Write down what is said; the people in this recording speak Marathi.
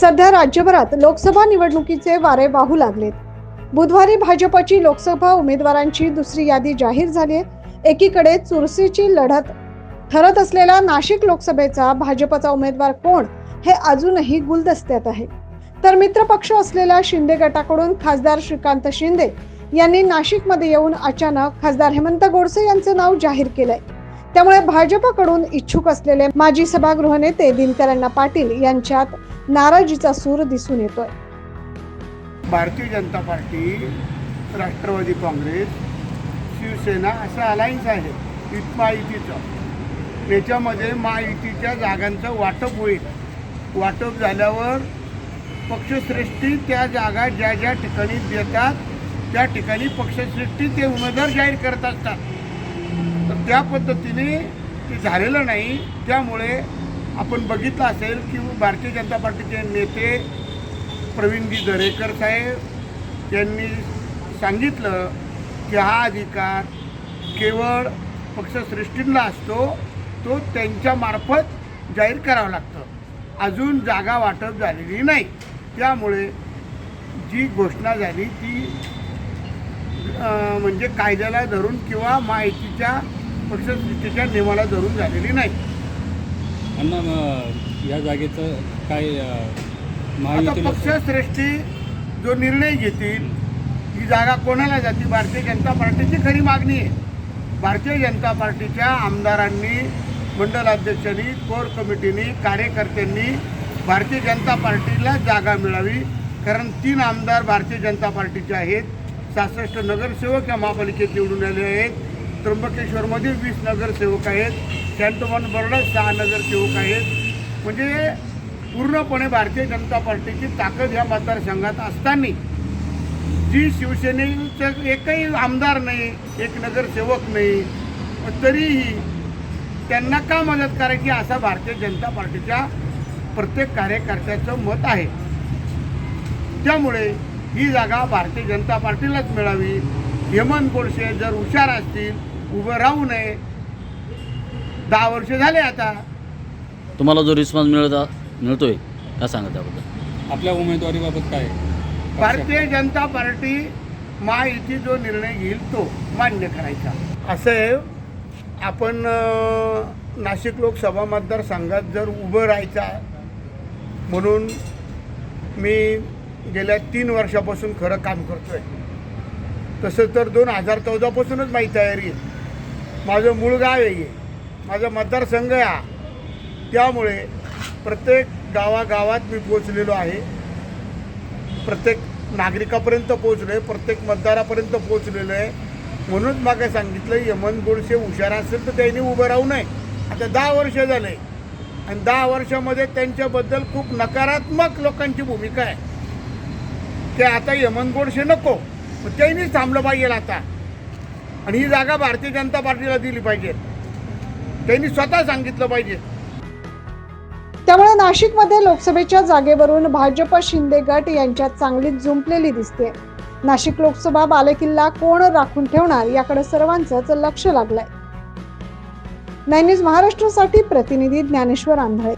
सध्या राज्यभरात लोकसभा निवडणुकीचे वारे वाहू लागलेत. बुधवारी भाजपची लोकसभा उमेदवारांची दुसरी यादी जाहीर झाली आहे. एकीकडे चुरशीची लढत ठरत असलेला नाशिक लोकसभेचा भाजपचा उमेदवार कोण हे अजूनही गुलदस्त्यात आहे. तर मित्रपक्ष असलेल्या शिंदे गटाकडून खासदार श्रीकांत शिंदे यांनी नाशिकमध्ये येऊन अचानक खासदार हेमंत गोडसे यांचे नाव जाहीर केलंय. त्यामुळे भाजपकडून इच्छुक असलेले माजी सभागृह नेते दिनकरांना पाटील यांच्यात नाराजीचा सूर दिसून येतोय. भारतीय जनता पार्टी राष्ट्रवादी काँग्रेस शिवसेना असं अलायन्स आहे. महायुतीचं त्याच्यामध्ये महायुतीच्या जागांचं वाटप होईल. वाटप झाल्यावर पक्षश्रेष्ठी त्या जागा ज्या ज्या ठिकाणी देतात त्या ठिकाणी पक्षश्रेष्ठी ते उमेदवार जाहीर करत असतात. तर त्या पद्धतीने ते झालेलं नाही. त्यामुळे आपण बघितलं असेल की भारतीय जनता पार्टीचे नेते प्रवीणजी दरेकर साहेब यांनी सांगितलं की हा अधिकार केवळ पक्षश्रेष्ठींना असतो तो त्यांच्यामार्फत जाहीर करावं लागतं. अजून जागा वाटप झालेली नाही. त्यामुळे जी घोषणा झाली ती म्हणजे कायद्याला धरून किंवा माहितीच्या पक्षश्रेष्ठीच्या नियमाला धरून झालेली नाही. अण्णा या जागेचं काय अ, आता पक्षश्रेष्ठी जो निर्णय घेतील ही जागा कोणाला जाते? भारतीय जनता पार्टीची खरी मागणी आहे. भारतीय जनता पार्टीच्या आमदारांनी मंडलाध्यक्षांनी कोर कमिटीनी कार्यकर्त्यांनी भारतीय जनता पार्टीला जागा मिळावी. कारण तीन आमदार भारतीय जनता पार्टीचे आहेत. सहासष्ट नगरसेवक या महापालिकेत निवडून आले आहेत. त्र्यंबकेश्वरमध्ये वीस नगरसेवक आहेत. कॅन्टोमन बर्डात सहा नगरसेवक आहेत. म्हणजे पूर्णपणे भारतीय जनता पार्टीची ताकद या मतदारसंघात असताना जी शिवसेनेचं एकही आमदार नाही एक नगरसेवक नाही तरीही त्यांना का मदत करायची असा भारतीय जनता पार्टीच्या प्रत्येक कार्यकर्त्याचं मत आहे. त्यामुळे ही जागा भारतीय जनता पार्टीलाच मिळावी. हेमंत गोडसे जर हुशार असतील उभं राहू नये दहा वर्ष झाले आता. तुम्हाला जो रिस्पॉन्स मिळत मिळतोय काय सांगा त्याबद्दल? आपल्या उमेदवारीबाबत काय? भारतीय जनता पार्टी महायुती जो निर्णय घेईल तो मान्य करायचा. असं आहे आपण अं, नाशिक लोकसभा मतदारसंघात जर उभं राहायचा म्हणून मी गेल्या तीन वर्षापासून खरं काम करतोय. तसं तर दोन हजार चौदापासूनच माझी तयारी आहे. माझं मूळ गाव आहे हे. माझा मतदारसंघ आहे त्यामुळे प्रत्येक गावागावात मी पोचलेलो आहे. प्रत्येक नागरिकापर्यंत पोचलो आहे प्रत्येक मतदारापर्यंत पोचलेलो आहे म्हणूनच मागे सांगितलं यमन गोडसे हुशार असेल तर त्यांनी उभं राहू नये. आता दहा वर्ष झाले आणि दहा वर्षामध्ये त्यांच्याबद्दल खूप नकारात्मक लोकांची भूमिका आहे. की आता यमन गोडसे नको मग त्यांनीच थांबलं पाहिजे आता. आणि ही जागा भारतीय जनता पार्टीला दिली पाहिजे. त्यांनी स्वतः सांगितलं पाहिजे. त्यामुळे नाशिकमध्ये लोकसभेच्या जागेवरून भाजप शिंदे गट यांच्यात चांगलीच जुंपलेली दिसते नाशिक लोकसभा बालेकिल्ला कोण राखून ठेवणार याकडे सर्वांचंच लक्ष लागलंय. नाईन्यूज महाराष्ट्रासाठी प्रतिनिधी ज्ञानेश्वर आंधळे.